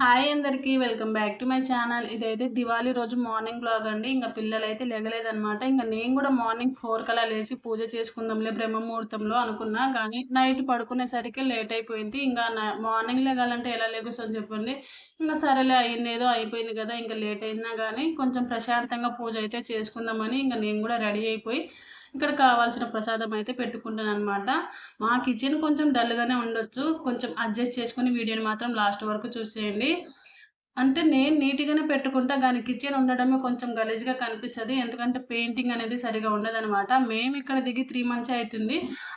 Hi అందరికీ welcome back to my channel. ఇదైతే దివాళీ రోజు మార్నింగ్ బ్లాగ్ అండి. ఇంకా పిల్లలు అయితే లెగలేదనమాట ఇంకా నేను కూడా మార్నింగ్ ఫోర్ కలా లేచి పూజ చేసుకుందాంలే బ్రహ్మ ముహూర్తంలో అనుకున్నా. కానీ నైట్ పడుకునేసరికి లేట్ అయిపోయింది. ఇంకా మార్నింగ్ లేగాలంటే ఎలా లేగుస్తుంది చెప్పండి? ఇంకా సరేలే అయింది ఏదో అయిపోయింది కదా ఇంకా లేట్ అయినా కానీ కొంచెం ప్రశాంతంగా పూజ అయితే చేసుకుందామని ఇంకా నేను కూడా రెడీ అయిపోయి ఇక్కడ కావాల్సిన ప్రసాదం అయితే పెట్టుకుంటాను అనమాట మా కిచెన్ కొంచెం డల్గానే ఉండొచ్చు. కొంచెం అడ్జస్ట్ చేసుకుని వీడియోని మాత్రం లాస్ట్ వరకు చూసేయండి. అంటే నేను నీట్గానే పెట్టుకుంటా కానీ కిచెన్ ఉండడమే కొంచెం గలీజ్గా కనిపిస్తుంది. ఎందుకంటే పెయింటింగ్ అనేది సరిగా ఉండదనమాట మేము ఇక్కడ దిగి త్రీ మంత్స్ అవుతుంది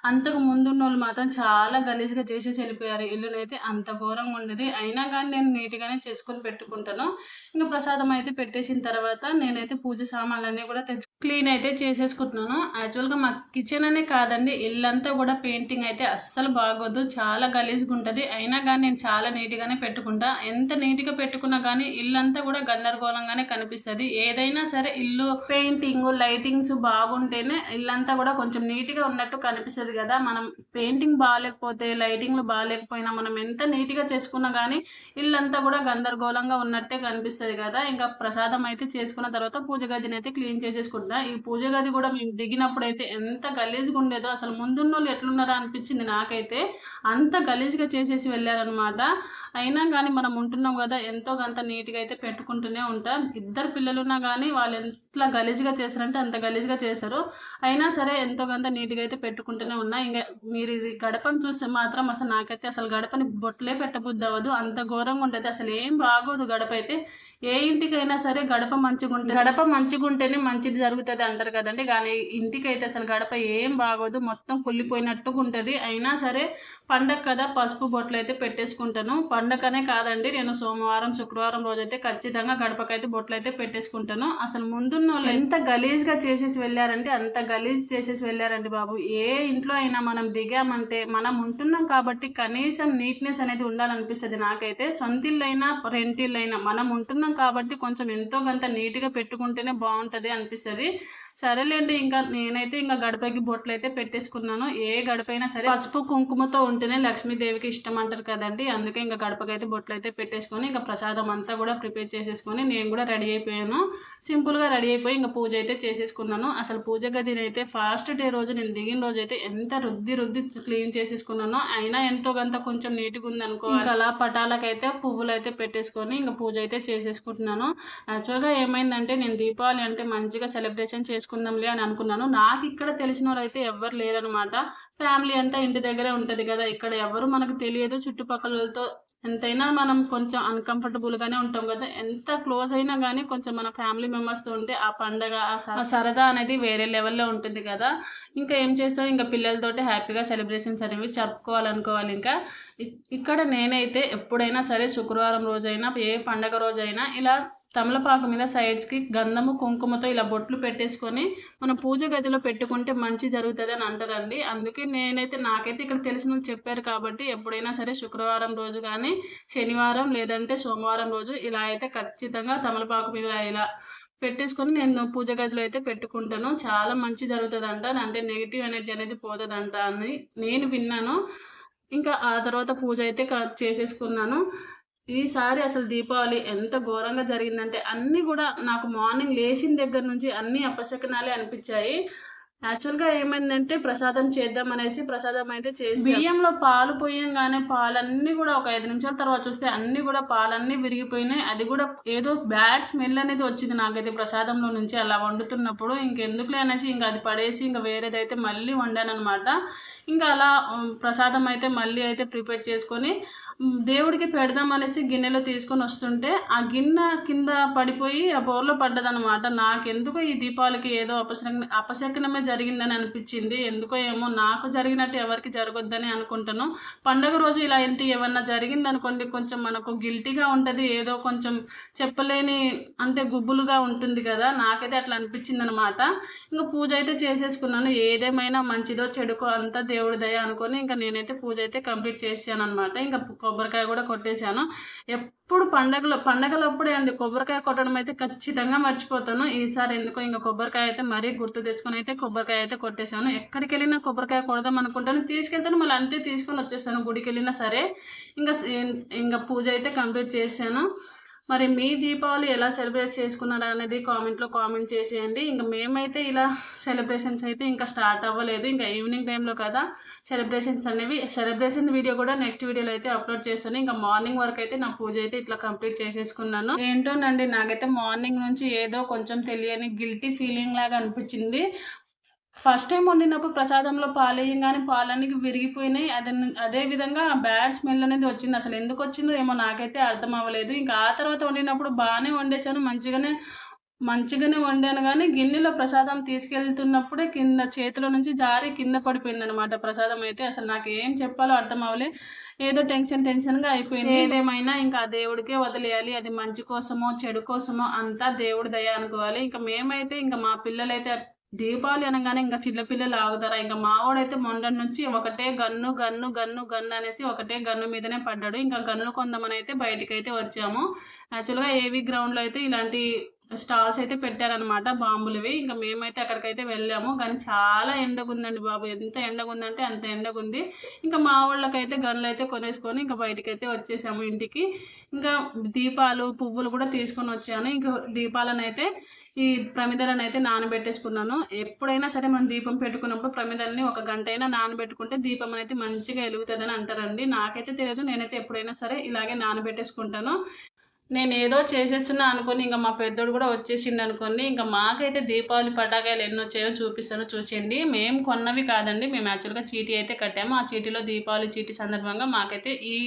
అంతకు ముందున్న వాళ్ళు మాత్రం చాలా గలీజ్గా చేసేసి వెళ్ళిపోయారు. ఇల్లునైతే అంత ఘోరంగా ఉండేది. అయినా కానీ నేను నీట్గానే చేసుకొని పెట్టుకుంటాను. ఇంకా ప్రసాదం అయితే పెట్టేసిన తర్వాత నేనైతే పూజ సామాన్లన్నీ కూడా తెచ్చుకుంటాను. క్లీన్ అయితే చేసేసుకుంటున్నాను. యాక్చువల్గా మా కిచెన్ అనే కాదండి ఇల్లంతా కూడా పెయింటింగ్ అయితే అస్సలు బాగోదు. చాలా గలీజ్గా ఉంటుంది అయినా కానీ నేను చాలా నీట్గానే పెట్టుకుంటా. ఎంత నీట్గా పెట్టుకున్నా కానీ ఇల్లంతా కూడా గందరగోళంగానే కనిపిస్తుంది. ఏదైనా సరే ఇల్లు పెయింటింగ్ లైటింగ్స్ బాగుంటేనే ఇల్లంతా కూడా కొంచెం నీట్గా ఉన్నట్టు కనిపిస్తుంది కదా. మనం పెయింటింగ్ బాగాలేకపోతే లైటింగ్లు బాగాలేకపోయినా మనం ఎంత నీట్గా చేసుకున్నా కానీ ఇల్లంతా కూడా గందరగోళంగా ఉన్నట్టే కనిపిస్తుంది కదా. ఇంకా ప్రసాదం అయితే చేసుకున్న తర్వాత పూజ గదిని అయితే క్లీన్ చేసేసుకుంటాం ఈ పూజ గది కూడా మేము దిగినప్పుడు అయితే ఎంత గలీజ్గా ఉండేదో అసలు ముందున్న వాళ్ళు ఎట్లున్నారా అనిపించింది నాకైతే. అంత గలీజ్గా చేసేసి వెళ్ళారనమాట అయినా కానీ మనం ఉంటున్నాం కదా ఎంతో కొంత నీట్గా అయితే పెట్టుకుంటూనే ఉంటాం. ఇద్దరు పిల్లలు ఉన్నా కానీ వాళ్ళు ఎట్లా గలీజ్గా చేశారంటే అంత గలీజ్గా చేశారు. అయినా సరే ఎంతో కొంత నీట్గా అయితే పెట్టుకుంటూనే ఉన్నా. ఇంకా మీరు ఇది గడపను చూస్తే మాత్రం అసలు నాకైతే అసలు గడపని బొట్లే పెట్టబుద్ది అవ్వదు అంత ఘోరంగా ఉంటుంది అసలు ఏం బాగోదు గడప అయితే. ఏ ఇంటికైనా సరే గడప మంచిగా ఉంటుంది గడప మంచిగా ఉంటేనే మంచిది జరుగుతుంది అంటారు కదండి. కానీ ఇంటికి అయితే అసలు గడప ఏం బాగోదు. మొత్తం కుళ్ళిపోయినట్టుగా ఉంటుంది అయినా సరే పండగ కదా పసుపు బొట్లు అయితే పెట్టేసుకుంటాను. పండగనే కాదండి. నేను సోమవారం శుక్రవారం రోజైతే ఖచ్చితంగా గడపకైతే బొట్లు అయితే పెట్టేసుకుంటాను. అసలు ముందున్న వాళ్ళు ఎంత గలీజ్గా చేసేసి వెళ్ళారంటే అంత గలీజ్ చేసేసి వెళ్ళారండి బాబు. ఏ ఇంట్లో అయినా మనం దిగామంటే మనం ఉంటున్నాం కాబట్టి కనీసం నీట్నెస్ అనేది ఉండాలనిపిస్తుంది నాకైతే. సొంత ఇల్లైనా అయినా రెంట్ మనం ఉంటున్నాం కాబట్టి కొంచెం ఎంతో కొంత నీట్గా పెట్టుకుంటేనే బాగుంటుంది అనిపిస్తుంది. సరేలేండి. ఇంకా నేనైతే ఇంకా గడపకి బొట్లు అయితే పెట్టేసుకున్నాను. ఏ గడపైనా సరే పసుపు కుంకుమతో ఉంటేనే లక్ష్మీదేవికి ఇష్టం అంటారు కదండి. అందుకే ఇంకా గడపకైతే బొట్లు అయితే పెట్టేసుకొని ఇంకా ప్రసాదం అంతా కూడా ప్రిపేర్ చేసేసుకొని నేను కూడా రెడీ అయిపోయాను. సింపుల్గా రెడీ అయిపోయి ఇంకా పూజ అయితే చేసేసుకున్నాను. అసలు పూజ గదిని అయితే ఫస్ట్ డే రోజు నేను దిగిన రోజు అయితే ఎంత రుద్ది రుద్ది క్లీన్ చేసేసుకున్నానో అయినా ఎంతో కొంత కొంచెం నీట్గా ఉందనుకో ఇంకా అలా పటాలకైతే పువ్వులు అయితే పెట్టేసుకొని ఇంకా పూజ అయితే చేసేసుకుంటున్నాను. యాక్చువల్గా ఏమైందంటే నేను దీపావళి అంటే మంచిగా సెలబ్రేషన్ చేసుకుందాంలే అని అనుకున్నాను. నాకు ఇక్కడ తెలిసిన వాళ్ళు అయితే ఎవ్వరు లేరనమాట ఫ్యామిలీ అంతా ఇంటి దగ్గరే ఉంటుంది కదా ఇక్కడ ఎవరు మనకు తెలియదు. చుట్టుపక్కలతో ఎంతైనా మనం కొంచెం అన్కంఫర్టబుల్గానే ఉంటాం కదా. ఎంత క్లోజ్ అయినా కానీ కొంచెం మన ఫ్యామిలీ మెంబర్స్తో ఉంటే ఆ పండగ ఆ స- సరదా అనేది వేరే లెవెల్లో ఉంటుంది కదా. ఇంకా ఏం చేస్తాం? ఇంకా పిల్లలతోటి హ్యాపీగా సెలబ్రేషన్స్ అనేవి జరుపుకోవాలనుకోవాలి ఇంకా. ఇక్కడ నేనైతే ఎప్పుడైనా సరే శుక్రవారం రోజైనా ఏ పండగ రోజైనా ఇలా తమలపాకు మీద సైడ్స్కి గంధము కుంకుమతో ఇలా బొట్లు పెట్టేసుకొని మన పూజ గదిలో పెట్టుకుంటే మంచి జరుగుతుంది అని అంటారండి అందుకే నేనైతే నాకైతే ఇక్కడ తెలిసిన చెప్పారు కాబట్టి ఎప్పుడైనా సరే శుక్రవారం రోజు కానీ శనివారం లేదంటే సోమవారం రోజు ఇలా అయితే ఖచ్చితంగా తమలపాకు మీద ఇలా పెట్టేసుకొని నేను పూజ గదిలో అయితే పెట్టుకుంటాను. చాలా మంచి జరుగుతుందంట. అంటే నెగిటివ్ ఎనర్జీ అనేది పోతుందంట అని నేను విన్నాను. ఇంకా ఆ తర్వాత పూజ అయితే చేసేసుకున్నాను. ఈసారి అసలు దీపావళి ఎంత ఘోరంగా జరిగిందంటే అన్నీ కూడా నాకు మార్నింగ్ లేచిన దగ్గర నుంచి అన్నీ అపశకనాలే అనిపించాయి. యాక్చువల్గా ఏమైందంటే ప్రసాదం చేద్దాం అనేసి ప్రసాదం అయితే చేసి బియ్యంలో పాలు పోయంగానే పాలన్నీ కూడా ఒక ఐదు నిమిషాల తర్వాత చూస్తే అన్నీ కూడా పాలన్నీ విరిగిపోయినాయి. అది కూడా ఏదో బ్యాడ్ స్మెల్ అనేది వచ్చింది నాకైతే ప్రసాదంలో నుంచి. అలా వండుతున్నప్పుడు ఇంకెందుకులే అనేసి ఇంకా అది పడేసి ఇంకా వేరేదైతే మళ్ళీ వండాను అనమాట ఇంకా అలా ప్రసాదం అయితే మళ్ళీ అయితే ప్రిపేర్ చేసుకొని దేవుడికి పెడదాం అనేసి గిన్నెలో తీసుకొని వస్తుంటే ఆ గిన్నె కింద పడిపోయి ఆ బోర్లో పడ్డదనమాట నాకెందుకో ఈ దీపావళికి ఏదో అపశకన అపశకనమే జరిగిందని అనిపించింది. ఎందుకో ఏమో నాకు జరిగినట్టు ఎవరికి జరగొద్దని అనుకుంటాను. పండగ రోజు ఇలా ఏంటి? ఏమన్నా జరిగిందనుకోండి కొంచెం మనకు గిల్టీగా ఉంటుంది ఏదో కొంచెం చెప్పలేని అంటే గుబ్బులుగా ఉంటుంది కదా. నాకైతే అట్లా అనిపించింది అనమాట ఇంకా పూజ అయితే చేసేసుకున్నాను. ఏదేమైనా మంచిదో చెడుకో అంతా దేవుడి దయ అనుకొని ఇంకా నేనైతే పూజ అయితే కంప్లీట్ చేశాను అనమాట ఇంకా కొబ్బరికాయ కూడా కొట్టేశాను. ఎప్పుడు పండగలు పండగలప్పుడే అండి కొబ్బరికాయ కొట్టడం అయితే ఖచ్చితంగా మర్చిపోతాను. ఈసారి ఎందుకో ఇంకా కొబ్బరికాయ అయితే మరీ గుర్తు తెచ్చుకొని అయితే కొబ్బరికాయ అయితే కొట్టేశాను. ఎక్కడికి వెళ్ళినా కొబ్బరికాయ కొడదాం అనుకుంటాను. తీసుకెళ్తాను మళ్ళీ అంతే తీసుకొని వచ్చేసాను గుడికి వెళ్ళినా సరే. ఇంకా ఇంకా పూజ అయితే కంప్లీట్ చేశాను. మరి మీ దీపావళి ఎలా సెలబ్రేట్ చేసుకున్నారు అనేది కామెంట్లో కామెంట్ చేసేయండి. ఇంకా మేమైతే ఇలా సెలబ్రేషన్స్ అయితే ఇంకా స్టార్ట్ అవ్వలేదు. ఇంకా ఈవినింగ్ టైంలో కదా సెలబ్రేషన్స్ అనేవి సెలబ్రేషన్ వీడియో కూడా నెక్స్ట్ వీడియోలో అయితే అప్లోడ్ చేస్తాను. ఇంకా మార్నింగ్ వరకు అయితే నా పూజ అయితే ఇట్లా కంప్లీట్ చేసేసుకున్నాను. ఏంటోనండి నాకైతే మార్నింగ్ నుంచి ఏదో కొంచెం తెలియని గిల్టీ ఫీలింగ్ లాగా అనిపించింది. ఫస్ట్ టైం వండినప్పుడు ప్రసాదంలో పాలు వేయంగానే పాలన్నీ విరిగిపోయినాయి. అదే అదే విధంగా బ్యాడ్ స్మెల్ అనేది వచ్చింది. అసలు ఎందుకు వచ్చిందో ఏమో నాకైతే అర్థం అవ్వలేదు. ఇంకా ఆ తర్వాత వండినప్పుడు బాగానే వండేసాను మంచిగానే మంచిగానే వండాను కానీ గిన్నెలో ప్రసాదం తీసుకెళ్తున్నప్పుడే కింద చేతిలో నుంచి జారి కింద పడిపోయింది అనమాట ప్రసాదం అయితే. అసలు నాకు ఏం చెప్పాలో అర్థం అవ్వలే. ఏదో టెన్షన్ టెన్షన్గా అయిపోయింది. ఏదేమైనా ఇంకా ఆ దేవుడికే వదిలేయాలి. అది మంచి కోసమో చెడు కోసమో అంతా దేవుడి దయ అనుకోవాలి. ఇంకా మేమైతే ఇంకా మా పిల్లలైతే దీపావళి అనగానే ఇంకా చిన్నపిల్లలు ఆగుతారా? ఇంకా మావాడైతే మొండటి నుంచి ఒకటే గన్ను గన్ను గన్ను గన్ను అనేసి ఒకటే గన్ను మీదనే పడ్డాడు. ఇంకా గన్ను కొందామని అయితే బయటికి అయితే వచ్చాము యాక్చువల్గా ఏవి గ్రౌండ్లో అయితే ఇలాంటి స్టాల్స్ అయితే పెట్టారనమాట బాంబులవి. ఇంకా మేమైతే అక్కడికైతే వెళ్ళాము. కానీ చాలా ఎండగుందండి బాబు. ఎంత ఎండగుందంటే అంత ఎండగుంది. ఇంకా మా వాళ్ళకైతే గన్లు అయితే కొనేసుకొని ఇంకా బయటికి అయితే వచ్చేసాము ఇంటికి. ఇంకా దీపాలు పువ్వులు కూడా తీసుకొని వచ్చాను. ఇంకా దీపాలను అయితే ఈ ప్రమిదలను అయితే నానబెట్టేసుకున్నాను. ఎప్పుడైనా సరే మనం దీపం పెట్టుకున్నప్పుడు ప్రమిదల్ని ఒక గంట అయినా నానబెట్టుకుంటే దీపం అనేది మంచిగా వెలుగుతుందని అంటారండి. నాకైతే తెలియదు నేనైతే ఎప్పుడైనా సరే ఇలాగే నానబెట్టేసుకుంటాను. నేను ఏదో చేసేస్తున్నా అనుకుని ఇంకా మా పెద్దోడు కూడా వచ్చేసిండు అనుకోండి ఇంకా మాకైతే దీపావళి పటాకాయలు ఎన్ని వచ్చాయో చూపిస్తాను చూసేయండి. మేము కొన్నవి కాదండి మేము యాక్చువల్గా చీటీ అయితే కట్టాము. ఆ చీటీలో దీపావళి చీటీ సందర్భంగా మాకైతే ఈ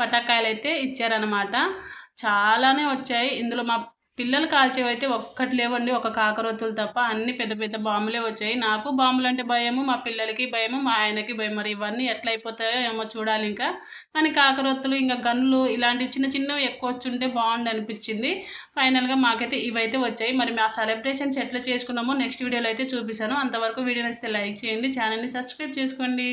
పటాకాయలు అయితే ఇచ్చారనమాట చాలానే వచ్చాయి. ఇందులో మా పిల్లలు కాల్చేవైతే ఒక్కటి లేవండి ఒక కాకరొత్తులు తప్ప అన్ని పెద్ద పెద్ద బాంబులే వచ్చాయి. నాకు బాంబులు అంటే భయము మా పిల్లలకి భయము మా ఆయనకి భయం. మరి ఇవన్నీ ఎట్లా అయిపోతాయో ఏమో చూడాలి ఇంకా. కానీ కాకరొత్తులు ఇంకా గన్లు ఇలాంటి చిన్న చిన్నవి ఎక్కువ వచ్చుంటే బాగుండు అనిపించింది. ఫైనల్గా మాకైతే ఇవైతే వచ్చాయి. మరి మా సెలబ్రేషన్స్ ఎట్లా చేసుకున్నామో నెక్స్ట్ వీడియోలో అయితే చూపిస్తాను. అంతవరకు వీడియో నచ్చితే లైక్ చేయండి ఛానల్ని సబ్స్క్రైబ్ చేసుకోండి.